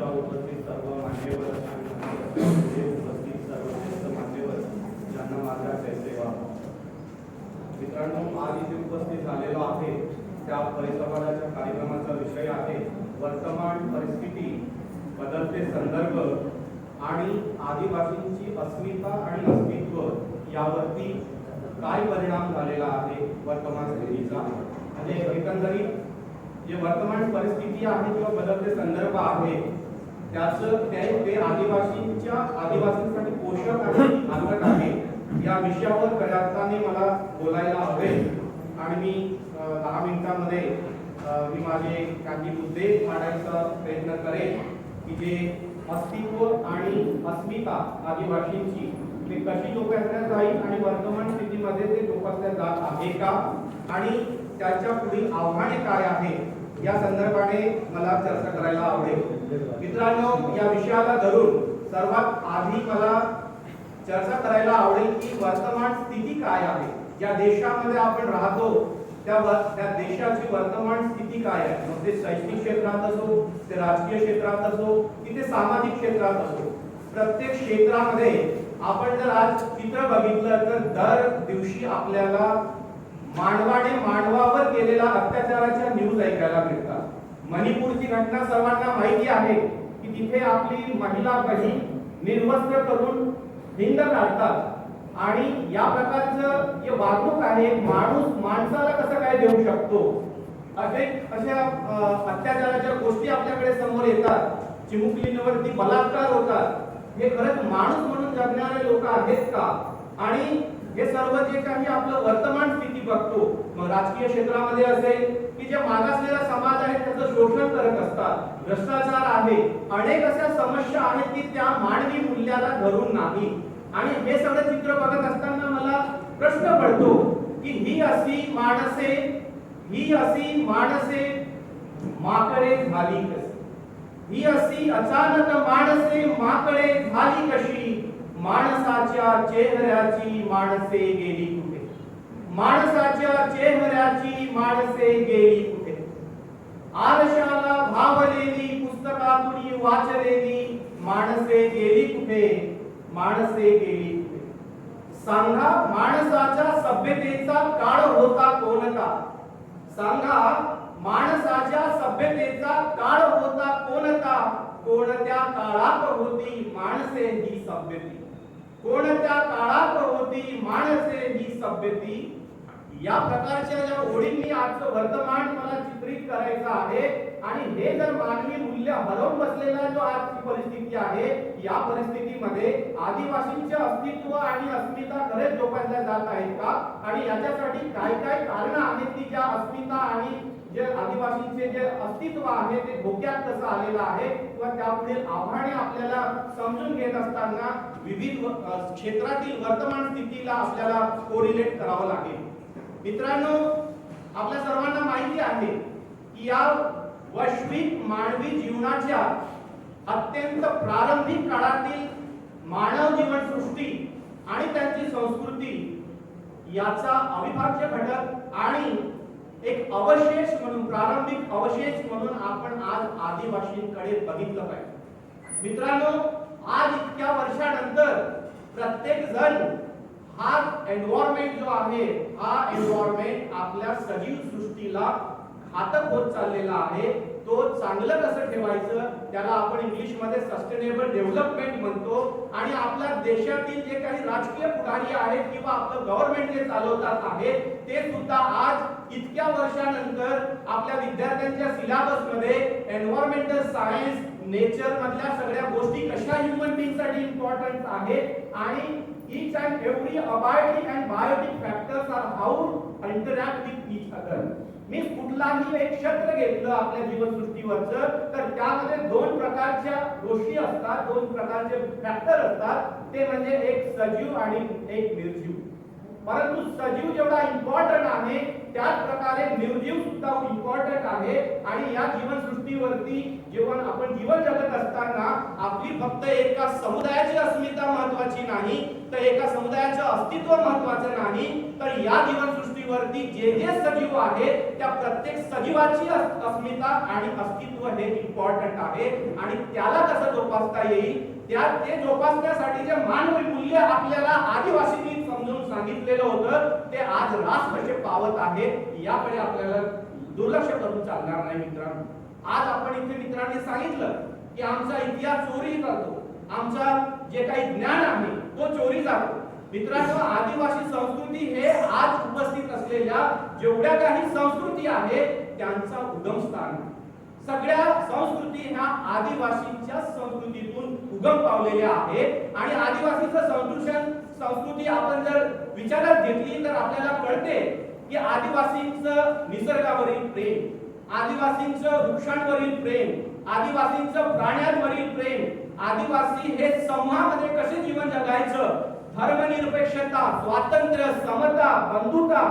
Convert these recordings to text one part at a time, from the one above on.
मंचावर उपस्थित सर्व मान्यवर उपस्थित सर्व ज्येष्ठ मान्यवर ज्यांना माझा सेवा. मित्रांनो आज इथे उपस्थित झालेलो आहे. त्या परिसंवादाच्या कार्यक्रमाचा विषय आहे वर्तमान परिस्थिती बदलते संदर्भ आणि आदिवासींची अस्मिता आणि अस्तित्व यावरती काय परिणाम झालेला आहे वर्तमान स्थितीचा. म्हणजे एकंदरीत जे वर्तमान परिस्थिती आहे किंवा बदलते संदर्भ आहे त्याचं ते ते आदिवासींच्या आदिवासींसाठी पोषक आणि घातक आहे या विषयावर खऱ्या मला बोलायला हवे. आणि मी दहा मिनिटांमध्ये मी माझे काही मुद्दे मांडायचा प्रयत्न करेन की जे अस्तित्व आणि अस्मिता आदिवासींची ते कशी जोपासल्या जाईल आणि वर्तमान स्थितीमध्ये ते जोपासल्या जात आहे का? आणि त्याच्या पुढील आव्हाने काय आहे या संदर्भाने मला चर्चा करायला आवडेल. मित्रांनो या विषयाला धरून सर्वात आधी मला चर्चा करायला आवडेल की वर्तमान स्थिती काय आहे. ज्या देशामध्ये आपण राहतो त्या त्या देशाची वर्तमान स्थिती काय आहे? मग ते शैक्षणिक क्षेत्रात असो ते राजकीय क्षेत्रात असो की ते सामाजिक क्षेत्रात असो. प्रत्येक क्षेत्रामध्ये आपण जर आज चित्र बघितलं तर दर दिवशी आपल्याला मानवाने मानवावर केलेल्या अत्याचाराच्या न्यूज ऐकायला मिळतात. मणिपूरची घटना सर्वांना माहिती आहे की तिथे आपली महिला बहीण निर्वस्त्र करून हिंद काढतात आणि या प्रकारचं जे वागणूक आहे माणूस माणसाला कसं काय देऊ शकतो? असे अशा अत्याचाराच्या गोष्टी आपल्याकडे समोर येतात. चिमुकलींवरती बलात्कार होतात. हे खरंच माणूस म्हणून जगणारे लोक आहेत का? आणि हे सर्व जे काही आपलं वर्तमान स्थिती बघतो मग राजकीय क्षेत्रामध्ये असेल की जे मागासलेला समाज आहे त्याचं शोषण करत असतात भ्रष्टाचार आहे अनेक अशा समस्या आहेत की त्या मानवी मूल्याला धरून नाही. आणि हे सगळं चित्र बघत असताना मला प्रश्न पडतो की ही अशी माणसे ही अशी माणसे माकडे झाली कशी? ही अशी अचानक माणसे माकडे झाली कशी? माणसाच्या चेहऱ्याची माणसे गेली कुठे? माणसाच्या चेहऱ्याची माणसे गेली कुठे? आरशाला भावलेली पुस्तकातून वाचलेली माणसे गेली कुठे? माणसे गेली कुठे? सांगा माणसाच्या सभ्यतेचा काळ होता कोणता? सांगा माणसाच्या सभ्यतेचा काळ होता कोणता? कोणत्या काळात होती माणसे ही सभ्यती? कोणत्या काळात होती माणसे ही सभ्यती? या प्रकारच्या ज्या ओळींनी आजचं वर्तमान मला चित्रित करायचं आहे आणि हे जर मानवी मूल्य हरवून बसलेला जो आजची परिस्थिती आहे या परिस्थितीमध्ये आदिवासींचे अस्तित्व आणि अस्मिता खरेच जोपासल्या जात आहेत का? आणि याच्यासाठी काय काय कारण आहेत की ज्या अस्मिता आणि जे आदिवासींचे जे अस्तित्व आहे ते धोक्यात कसं आलेलं आहे? किंवा त्यापुढील आव्हाने आपल्याला समजून घेत असताना विविध क्षेत्रातील वर्तमान स्थितीला आपल्याला कोरिलेट करावं लागेल. मित्रांनो आपल्या सर्वांना माहिती आहे की या वैश्विक मानवी जीवनाच्या अत्यंत प्रारंभिक काळातील मानव जीवनसृष्टी आणि त्यांची संस्कृती याचा अविभाज्य घटक आणि एक अवशेष म्हणून प्रारंभिक अवशेष म्हणून आपण आज आदिवासींकडे बघितलं पाहिजे. मित्रांनो आज इतक्या वर्षानंतर प्रत्येक जण हा एन्व्हायरमेंट जो आहे हा एन्व्हायरमेंट आपल्या सजीव सृष्टीला घातक होत चाललेला आहे तो चांगलं कसं ठेवायचं त्याला आपण इंग्लिशमध्ये सस्टेनेबल डेव्हलपमेंट म्हणतो. आणि आपल्या देशातील जे काही राजकीय पुढारी आहेत किंवा आपलं गव्हर्नमेंट जे चालवतात आहे ते सुद्धा आज इतक्या वर्षानंतर आपल्या विद्यार्थ्यांच्या सिलेबसमध्ये एन्व्हायरमेंटल सायन्स नेचर मधल्या सगळ्या गोष्टी कशा ह्युमन बिंगसाठी इम्पॉर्टंट आहेत आणि each and every abiotic and biotic factors are how interact with each other. मी कुठलाही एक क्षेत्र घेतलं आपल्या जीवनसृष्टीवरचं तर त्यामध्ये दोन प्रकारच्या गोष्टी असतात दोन प्रकारचे फॅक्टर असतात. ते म्हणजे एक सजीव आणि एक निर्जीव. परंतु सजीव जेवढा इम्पॉर्टंट आहे त्याच प्रकारे निर्जीव सुद्धा इम्पॉर्टंट आहे. आणि या जीवनसृष्टीवरती जेव्हा आपण जीवन जगत असताना आपली फक्त एका समुदायाची अस्मिता महत्वाची नाही तर एका समुदायाचं अस्तित्व महत्वाचं नाही तर या जीवनसृष्टीवर पृथ्वीवरती जे जे सजीव आहेत त्या प्रत्येक सजीवाची अस्मिता आणि अस्तित्व हे इम्पॉर्टंट आहे. आणि त्याला कसं जोपासता येईल? त्या ते जोपासण्यासाठी जे मानवी मूल्य आपल्याला आदिवासींनी समजून सांगितलेलं होतं ते आज रास कसे पावत आहे याकडे आपल्याला दुर्लक्ष करून चालणार नाही मित्रांनो. आज आपण इथे मित्रांनी सांगितलं की आमचा इतिहास चोरी जातो आमचा जे काही ज्ञान आहे तो चोरी जातो. मित्रांनो आदिवासी संस्कृती हे आज उपस्थित असलेल्या जेवढ्या काही संस्कृती आहेत त्यांचा उगम स्थान. सगळ्या संस्कृती ह्या आदिवासींच्या संस्कृतीतून उगम पावलेल्या आहेत. आणि आदिवासीचं संस्कृषण संस्कृती आपण जर विचारात घेतली तर आपल्याला कळते की आदिवासींचं निसर्गावरील प्रेम आदिवासींचं वृक्षांवरील प्रेम आदिवासींचं प्राण्यांवरील प्रेम आदिवासी हे समूहामध्ये कसे जीवन जगायचं धर्मनिरपेक्षता स्वातंत्र्य समता बंधुता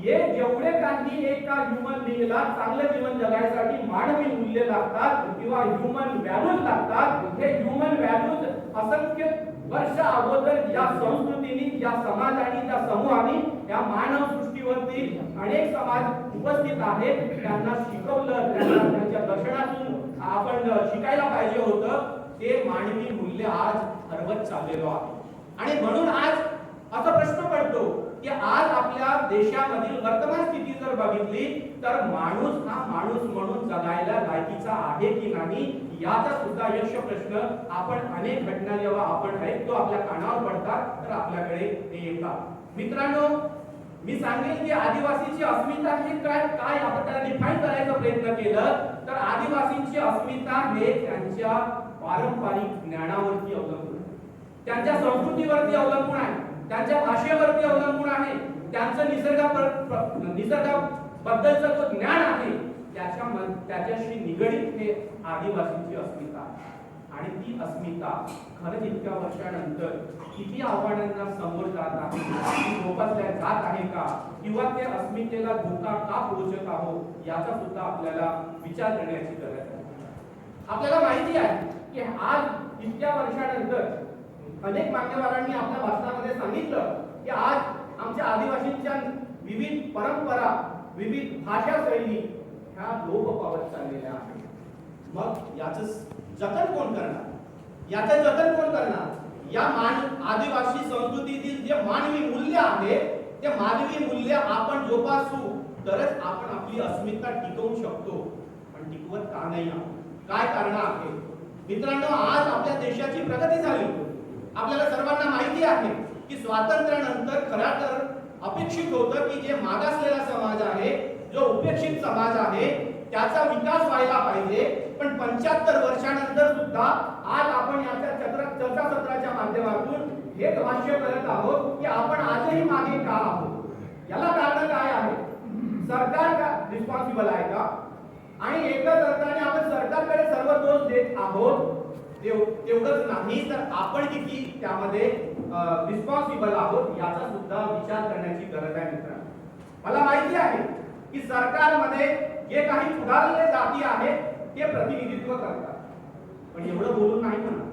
हे जेवढे काही एका ह्युमन बिंगला चांगलं जीवन जगायसाठी मानवी मूल्य लागतात किंवा ह्युमन व्हॅल्यूज लागतात हे ह्युमन व्हॅल्यूज असंख्य वर्ष अगोदर या संस्कृतीने या समाजाने या समूहाने या मानव सृष्टीवरती अनेक समाज उपस्थित आहेत. त्यांना शिकवलं त्यांना त्यांच्या दर्शनातून आपण शिकायला पाहिजे होतं. ते मानवी मूल्य आज हरवत चाललेलो आहे. आणि म्हणून आज असा प्रश्न पडतो की आज आपल्या देशामधील वर्तमान स्थिती जर बघितली तर माणूस हा माणूस म्हणून जगायला लायकीचा आहे की नाही याचा सुद्धा यक्ष प्रश्न आपण अनेक घटना जेव्हा आपण ऐकतो आपल्या कानावर पडतात तर आपल्याकडे ते येतात. मित्रांनो मी सांगेल की आदिवासीची अस्मिता हे काय काय आपण त्याला डिफाईन करायचा प्रयत्न केलं तर आदिवासींची अस्मिता हे त्यांच्या पारंपरिक ज्ञानावर त्यांच्या संस्कृतीवरती अवलंबून आहे. त्यांच्या भाषेवरती अवलंबून आहे. त्यांचं निसर्गा निसर्गाबद्दलचं जो ज्ञान आहे त्याच्या त्याच्याशी निगडीत हे आदिवासींची अस्मिता आणि ती अस्मिता खरंच इतक्या वर्षानंतर किती आव्हानांना समोर जात आहे ती जोपासल्या जात आहे का? किंवा त्या अस्मितेला धोका का पोहोचत आहोत याचा सुद्धा आपल्याला विचार करण्याची गरज आहे. आपल्याला माहिती आहे की आज इतक्या वर्षानंतर अनेक मान्यवरांनी आपल्या भाषणामध्ये सांगितलं की आज आमच्या आदिवासींच्या विविध परंपरा विविध भाषा शैली ह्या लोप पावत चाललेल्या आहेत. मग याच जतन कोण करणार? याचं जतन कोण करणार? या मान आदिवासी संस्कृतीतील जे मानवी मूल्य आहे ते मानवी मूल्य आपण जोपासू तरच आपण आपली अस्मिता टिकवू शकतो. पण टिकवत का नाही आहोत काय कारण आहे? मित्रांनो आज आपल्या देशाची प्रगती झाली. आपल्याला सर्वांना माहिती आहे की स्वातंत्र्यानंतर खरा तर अपेक्षित होतं की जे मागासलेला समाज आहे जो उपेक्षित समाज आहे त्याचा विकास व्हायला पाहिजे. पण पंच्याहत्तर वर्षानंतर सुद्धा आज आपण याच्या चक्र चर्चा सत्राच्या माध्यमातून हेच भाष्य करत आहोत की आपण आजही मागे का आहोत? याला कारण काय आहे? सरकार का रिस्पॉन्सिबल आहे का? आणि एकच अर्थाने आपण सरकारकडे सर्व दोष देत आहोत. तेवढंच नाही तर आपण किती त्यामध्ये रिस्पॉन्सिबल आहोत याचा सुद्धा विचार करण्याची गरज आहे मित्रांनो. मला माहिती आहे की सरकारमध्ये जे काही सुधारलेले जाती आहेत ते प्रतिनिधित्व करतात. पण एवढं बोलून नाही म्हणा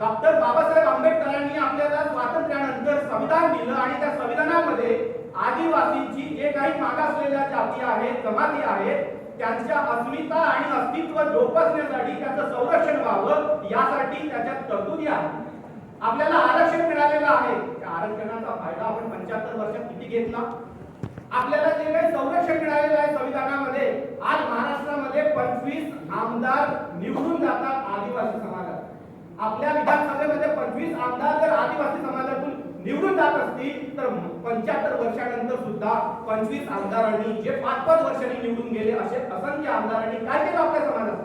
डॉक्टर बाबासाहेब आंबेडकरांनी आपल्याला स्वातंत्र्यानंतर संविधान दिलं आणि त्या संविधानामध्ये आदिवासींची जे काही मागासलेल्या जाती आहेत जमाती आहेत त्यांच्या अस्मिता आणि अस्तित्व जोपासण्यासाठी त्याचं संरक्षण व्हावं यासाठी त्याच्यात तरतुदी आहे. आपल्याला आरक्षण मिळालेलं आहे. त्या आरक्षणाचा फायदा आपण पंच्याहत्तर वर्षात किती घेतला? आपल्याला जे काही संरक्षण मिळालेलं आहे संविधानामध्ये आज महाराष्ट्रामध्ये पंचवीस आमदार निवडून जातात आदिवासी समाजात. आपल्या विधानसभेमध्ये पंचवीस आमदार जर आदिवासी समाजातून निवडून जात असतील तर पंच्याहत्तर वर्षानंतर सुद्धा पंचवीस आमदारांनी जे पाच पाच वर्षांनी निवडून गेले असे असंख्य आमदारांनी काय केलं आपल्या समाजात?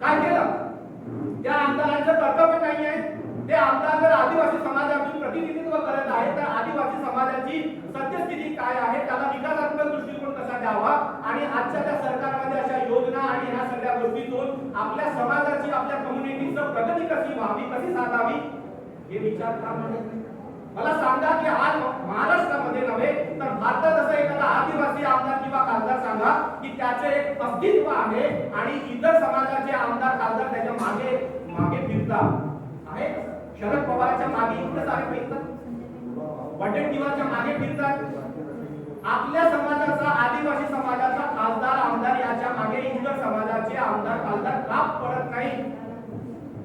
काय केलं? त्या आमदारांचं कर्तव्य नाही आहे? ते आमदार जर आदिवासी समाजातून प्रतिनिधित्व करत आहे तर आदिवासी समाजाची सत्यस्थिती काय आहे? त्याला विकासात्मक दृष्टिकोन कसा द्यावा? आणि आजच्या त्या सरकारमध्ये अशा योजना आणि ह्या सगळ्या गोष्टीतून आपल्या समाजाची आपल्या कम्युनिटीचं प्रगती कशी व्हावी कशी साधावी? हे विचार का म्हणत मला सांगा की आज महाराष्ट्रामध्ये नव्हे तर भारतात असं एखादा आदिवासी आमदार किंवा खासदार सांगा की त्याचे एक अस्तित्व आहे आणि इतर समाजाचे आमदार खासदार त्याच्यामागे मागे फिरतात. आहे शरद पवारच्या मागे इकडे सारे फिरतात वडेट्टीवारच्या मागे फिरतात. आपल्या समाजाचा आदिवासी समाजाचा खासदार आमदार याच्या मागे इतर समाजाचे आमदार खासदार का पडत नाही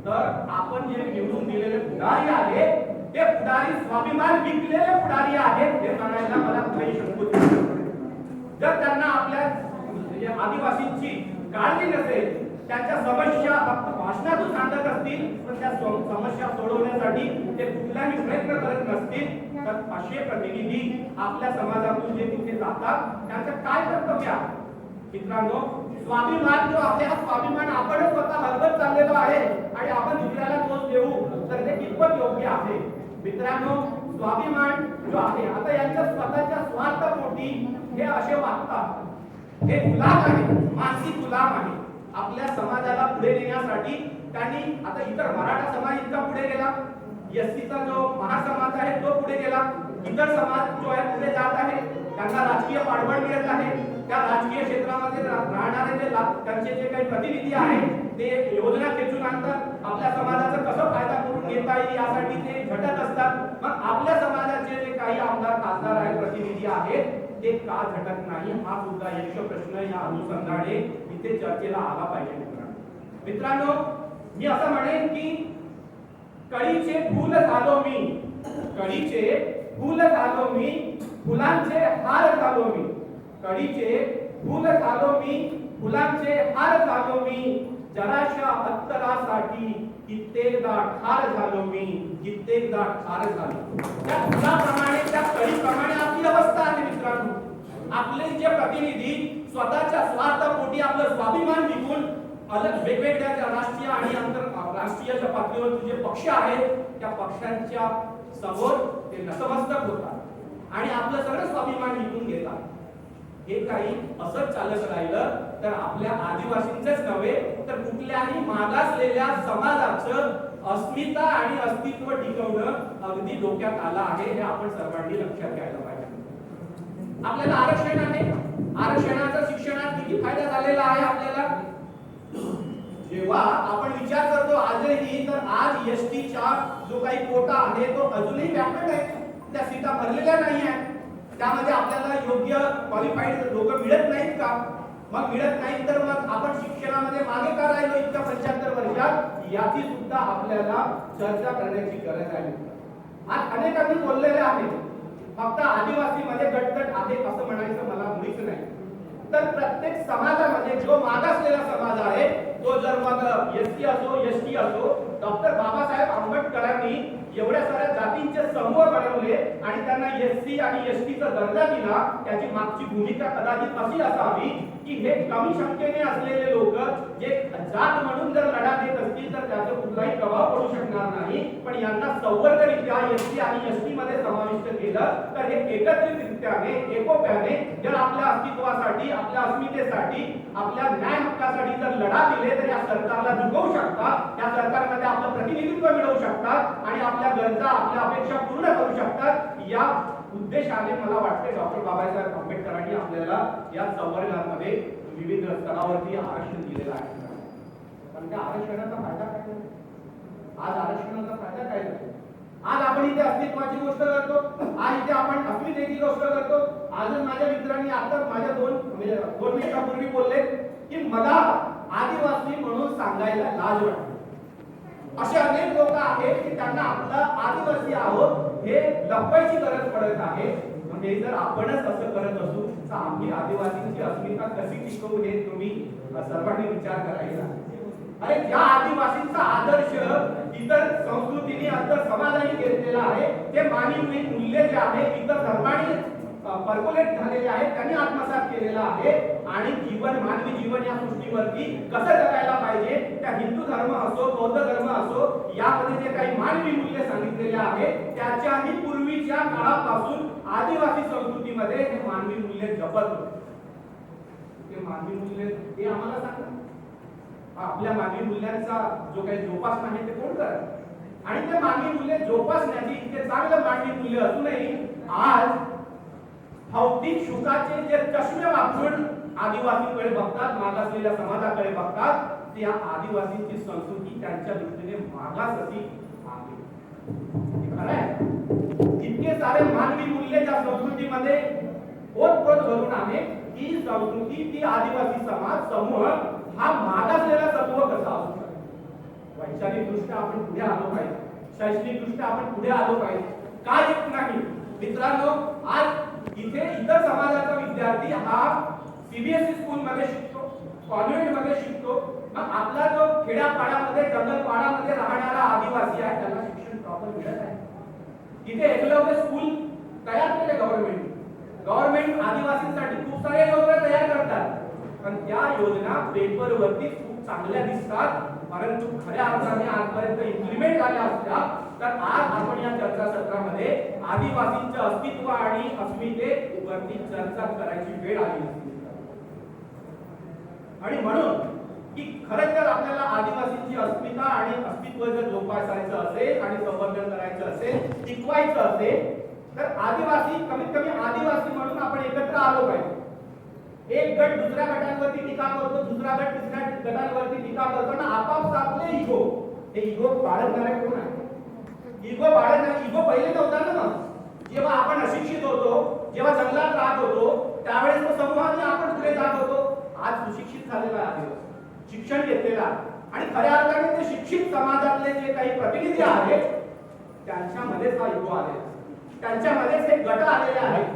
तर आपण जे निवडून दिलेले पुढारी आहेत ते पुढारी स्वाभिमान विकलेले पुढारी आहेत हे सांगायला मला काही शंकुच जर त्यांना आपल्या म्हणजे आदिवासींची काळजी नसेल त्यांच्या समस्या फक्त भाषणातून सांगत असतील पण त्या समस्या सोडवण्यासाठी ते कुठलाही प्रयत्न करत नसतील तर असे प्रतिनिधी आपल्या समाजातून जे तिथे जातात त्यांचं काय कर्तव्य आहे? मित्रांनो स्वाभिमान जो आपल्या स्वाभिमान आपणच स्वतः हरवत चाललेलो आहे आणि आपण दुसऱ्याला दोष देऊ तर ते कितपत योग्य आहे? मित्रांनो स्वाभिमान जो आहे आता यांच्या स्वतःच्या स्वार्थपोटी हे असे वागतात. हे गुलाम आहे मानसिक गुलाम आहे. आपल्या समाजाला पुढे नेण्यासाठी त्यांनी आता इतर मराठा समाज इतका पुढे गेला. एसटीचा जो महासमाज आहे तो पुढे गेला. इतर समाज जो आहे पुढे जात आहे. त्यांना राजकीय पाठबळ मिळत आहे. त्या राजकीय क्षेत्रामध्ये राहणारे जे त्यांचे जे काही प्रतिनिधी आहेत ते योजना खेचून आणतात. आपल्या समाजाचा कसं फायदा करून घेता येईल यासाठी ते झटत असतात. मग आपल्या समाजाचे जे काही आमदार खासदार आहेत प्रतिनिधी आहेत ते का झटत नाही? हा सुद्धा एक प्रश्न या अनुषंगाने इथे चर्चेला आला पाहिजे मित्रांनो. मित्रांनो मी असं म्हणेन की कळीचे फुल झालो मी. कळीचे फुल झालो मी. फुलांचे हार झालो मी. कळीचे फुल झालो मी. फुलांचे हार झालो मी. जराशा अत्तरासाठी कित्येकदा ठार झालो मी कित्येकदा ठार झालो. त्या फुलाप्रमाणे त्या कळीप्रमाणे आपली अवस्था आहे मित्रांनो. आपले जे प्रतिनिधी स्वतःच्या स्वार्थापोटी आपलं स्वाभिमान विकून अलग वेगवेगळ्या ज्या राष्ट्रीय आणि आंतर राष्ट्रीयच्या पातळीवर जे पक्ष आहेत त्या पक्षांच्या समोर ते नतमस्तक होतात आणि आपलं सगळं स्वाभिमान विकून घेतात. हे काही असंच चालत राहिलं. तर आपल्या आदिवासींचेच नव्हे तर कुठल्याही मागासलेल्या समाजाचं अस्मिता आणि अस्तित्व टिकवणं अगदी डोक्यात आलं आहे हे आपण सर्वांनी लक्षात घ्यायला पाहिजे. आपल्याला आरक्षण आहे. आरक्षणाचा शिक्षणात किती फायदा झालेला आहे आपल्याला? जेव्हा आपण विचार करतो आजही तर आज एस टीचा जो काही कोटा आहे तो अजूनही व्यापक आहे. त्या सीटा भरलेल्या नाही आहेत. त्यामध्ये आपल्याला योग्य क्वालिफाईड लोक मिळत नाहीत का? मग मिळत नाही तर मग आपण शिक्षणामध्ये मागे का राहिलो इतक्या पंच्याहत्तर वर्षात? याची सुद्धा आपल्याला चर्चा करण्याची गरज आहे. आज अनेकांनी बोललेले आहे फक्त आदिवासी मध्ये गटगट आहे असं म्हणायचं मला मुळीच नाही. तर प्रत्येक समाजामध्ये जो मागासलेला समाज आहे तो जर मग एस टी असो एस टी असो डॉक्टर बाबासाहेब आंबेडकरांनी एवढ्या साऱ्या जातींचे समूह बनवले आणि त्यांना एस सी आणि एस टीचा दर्जा दिला त्याची मागची भूमिका कदाचित अशी असावी की हे कमी संख्येने असलेले लोक जे जात म्हणून जर लढा देत असतील तर त्याचा कुठलाही प्रभाव पडू शकणार नाही. पण यांना संवर्गरित्या एस टी आणि एस टी मध्ये समाविष्ट केलं तर हे एकत्रितरित्याने एकोप्याने जर आपल्या अस्तित्वासाठी आपल्या अस्मितेसाठी आपल्या न्याय हक्कासाठी जर लढा दिले तर या सरकारला झुकवू शकता. या सरकारमध्ये आपलं प्रतिनिधित्व मिळवू शकतात आणि आपल्या गरजा आपल्या अपेक्षा पूर्ण करू शकतात. या उद्देशाने मला वाटते डॉक्टर बाबासाहेब आंबेडकरांनी आपल्याला या संवर्गांमध्ये विविध स्तरावरती आरक्षण दिलेलं आहे. पण त्या आरक्षणाचा फायदा काय आज आरक्षणाचा फायदा काय झाला? आज आपण इथे अस्तित्वाची गोष्ट करतो. आज इथे आपण अस्मितेची गोष्ट करतो. आज माझ्या मित्रांनी आता माझ्या दोन म्हणजे दोन मिनिटापूर्वी बोलले की मला आदिवासी म्हणून सांगायला लाज वाटते. असे अनेक लोक आहेत की त्यांना आपलं आदिवासी आहोत हे लपवायची गरज पडत आहे. म्हणजे जर आपणच असं करत असू तर आम्ही आदिवासींची अस्मिता कशी टिकवू हे तुम्ही? सर्वांनी विचार करायचा. अरे ज्या आदिवासींचा आदर्श इतर संस्कृतीने इतर समाजाने घेतलेला आहे ते मानवी मूल्य जे आहे इतर धर्माने पर्कोलेट झालेले आहेत त्यांनी आत्मसात केलेला आहे. आणि जीवन मानवी जीवन या सृष्टीवरती कसं जगायला पाहिजे त्या हिंदू धर्म असो बौद्ध धर्म असो यामध्ये जे काही मानवी मूल्य सांगितलेले आहे त्याच्याही पूर्वीच्या काळापासून आदिवासी संस्कृतीमध्ये हे मानवी मूल्य जपत होते. ते मानवी मूल्य हे आम्हाला सांगा. आपल्या मानवी मूल्यांचा जो काही जोपासना आहे ते कोण करत? आणि ते मानवी मूल्य जोपासण्याची इतके चांगलं मानवी मूल्य असूनही आज भौतिक सुखाचे जे चष्मे वापरून आदिवासीकडे बघतात मागासलेल्या समाजाकडे बघतात त्या या आदिवासींची संस्कृती त्यांच्या दृष्टीने मागास अशी आहे. इतके सारे मानवी मूल्य त्या संस्कृतीमध्ये ओतप्रोत घडून आहे ती संस्कृती ती आदिवासी समाज समूह हा मागासलेला समूह कसा असू शकतो? वैचारिक दृष्ट्या आपण पुढे आलो पाहिजे. शैक्षणिक दृष्ट्या आपण पुढे आलो पाहिजे. का येत नाही? मित्रांनो आज इथे इतर समाजाचा विद्यार्थी हा सीबीएसई स्कूल मध्ये शिकतो कॉन्व्हेंटमध्ये शिकतो. मग आपला जो खेड्यापाड्यामध्ये जंगलपाडामध्ये राहणारा आदिवासी आहे त्याला शिक्षण प्रॉपर मिळत आहे इथे एकलव्य स्कूल तयार केले गव्हर्नमेंट गव्हर्नमेंट आदिवासींसाठी खूप साऱ्या योजना तयार करतात. पण त्या योजना पेपरवरती खूप चांगल्या दिसतात. परंतु खऱ्या अर्थाने आजपर्यंत इम्प्लिमेंट झाल्या असत्या तर आज आपण या चर्चासत्रामध्ये आदिवासींचे अस्तित्व आणि अस्मिते वरती चर्चा करायची वेळ आली. आणि म्हणून की खरं तर आपल्याला आदिवासींची अस्मिता आणि अस्तित्व जर जोपासायचं असेल आणि संवर्धन करायचं असेल टिकवायचं असेल तर आदिवासी कमीत कमी आदिवासी म्हणून आपण एकत्र आलो पाहिजे. एक गट दुसऱ्या गटांवरती टीका करतो दुसरा गट तिसऱ्या गटांवरती टीका करतो ना आपापसातले इगो. हे इगो बाळगणारे कोण आहे इगो बाळगणारे इगो पहिले नव्हता ना जेव्हा आपण अशिक्षित होतो जेव्हा जंगलात राहत होतो त्यावेळेस तो समूहाने आपण पुढे जात होतो. आज सुशिक्षित झालेला आहे. शिक्षण घेतलेला आणि खऱ्या अर्थाने ते शिक्षित समाजातले जे काही प्रतिनिधी आहेत त्यांच्यामध्येच हा युवा आले त्यांच्यामध्येच हे गट आलेले आहेत.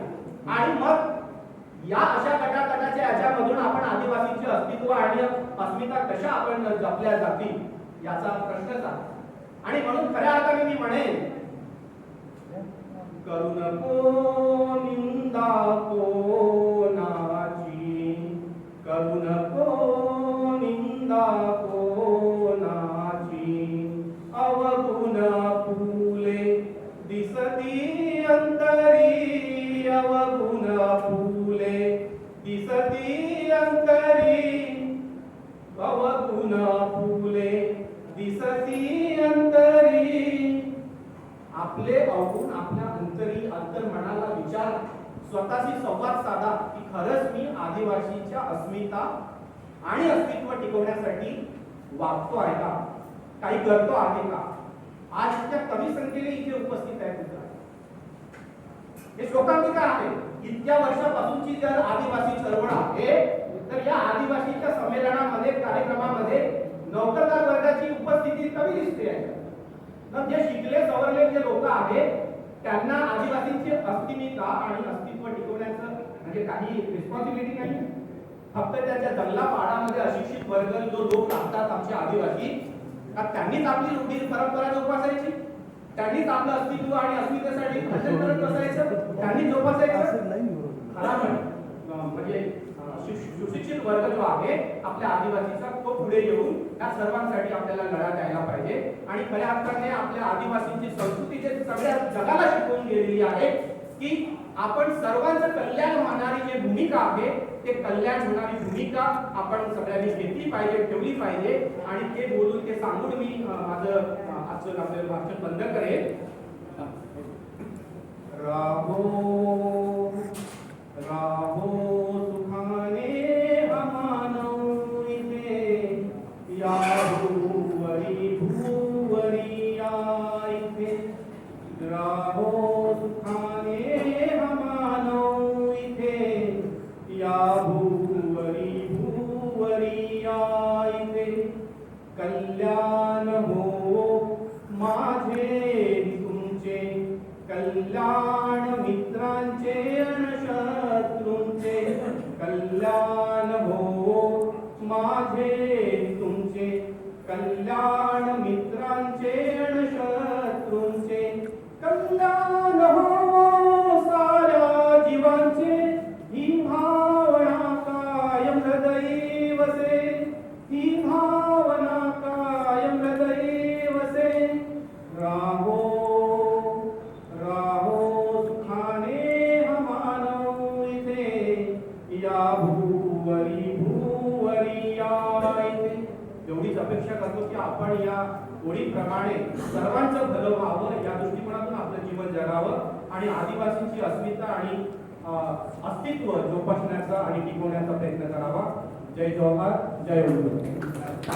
आणि मग या अशा गटागटाच्या याच्यामधून आपण आदिवासींचे अस्तित्व आणि अस्मिता कशा आपण जपल्या जातील याचा प्रश्नच आहे आणि म्हणून खऱ्या अर्थाने मी म्हणेन करू नको निंदा कोणाची अस्मिता आणि अस्तित्व टिकवण्यासाठी वागतो आहे का? काही करतो आहे का? आज त्या कमी संख्येने इथे उपस्थित आहे मित्र. हे शोकांतिका आहे. इतक्या वर्षापासूनची जर आदिवासी चळवळ आहे तर या आदिवासीच्या संमेलनामध्ये कार्यक्रमामध्ये नौकरदार वर्गाची उपस्थिती कमी दिसते आहे. मग जे शिकले सवरले जे लोक आहेत त्यांना आदिवासींची अस्तिमिता आणि अस्तित्व टिकवण्याचं म्हणजे काही रिस्पॉन्सिबिलिटी नाही. फक्त त्याच्या जंगला पाडामध्ये अशिक्षित वर्ग जो लोक राहतात आमचे आदिवासी का त्यांनीच आपली रूढी परंपरा जोपासायची? त्यांनीच आपलं अस्तित्व आणि अस्मितेसाठी भाषण करत बसायचं? त्यांनी जोपासायचं? म्हणजे सुशिक्षित वर्ग जो आहे आपल्या आदिवासीचा तो पुढे येऊन या सर्वांसाठी आपल्याला लढा द्यायला पाहिजे. आणि खऱ्या अर्थाने आपल्या आदिवासींची संस्कृती जे सगळ्या जगाला शिकवून गेलेली आहे की आपण सर्वांचं कल्याण होणारी जी भूमिका आहे ते कल्याण होणारी भूमिका आपण सगळ्यांनी घेतली पाहिजे ठेवली पाहिजे. आणि ते बोलून ते सांगून मी माझं आजचं आपलं भाषण बंद करेन. राहो राहो आणि टिकवण्याचा प्रयत्न करावा. जय जवाहर जय उद्धव